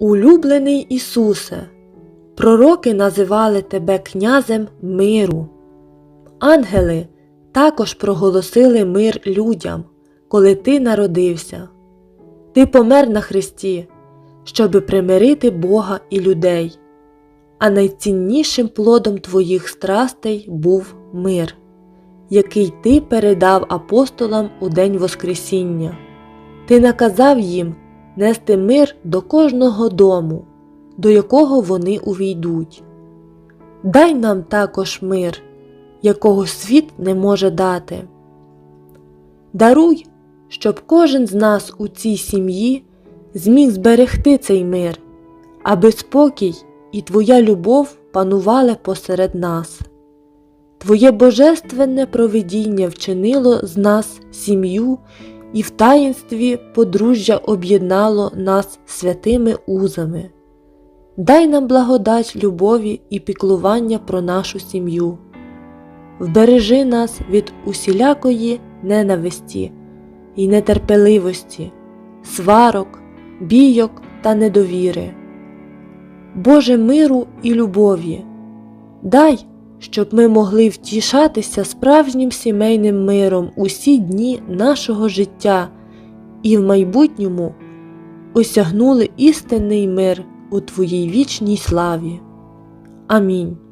Улюблений Ісусе, пророки називали тебе князем миру. Ангели також проголосили мир людям, коли ти народився. Ти помер на Христі, щоби примирити Бога і людей, а найціннішим плодом твоїх страстей був мир, який ти передав апостолам у день Воскресіння. Ти наказав їм нести мир до кожного дому, до якого вони увійдуть. Дай нам також мир, якого світ не може дати. Даруй, щоб кожен з нас у цій сім'ї зміг зберегти цей мир, аби спокій і Твоя любов панували посеред нас. Твоє божественне провидіння вчинило з нас сім'ю і в таїнстві подружжя об'єднало нас святими узами. Дай нам благодать любові і піклування про нашу сім'ю. Вбережи нас від усілякої ненависті і нетерпеливості, сварок, бійок та недовіри. Боже миру і любові, дай, щоб ми могли втішатися справжнім сімейним миром усі дні нашого життя і в майбутньому осягнули істинний мир у Твоїй вічній славі. Амінь.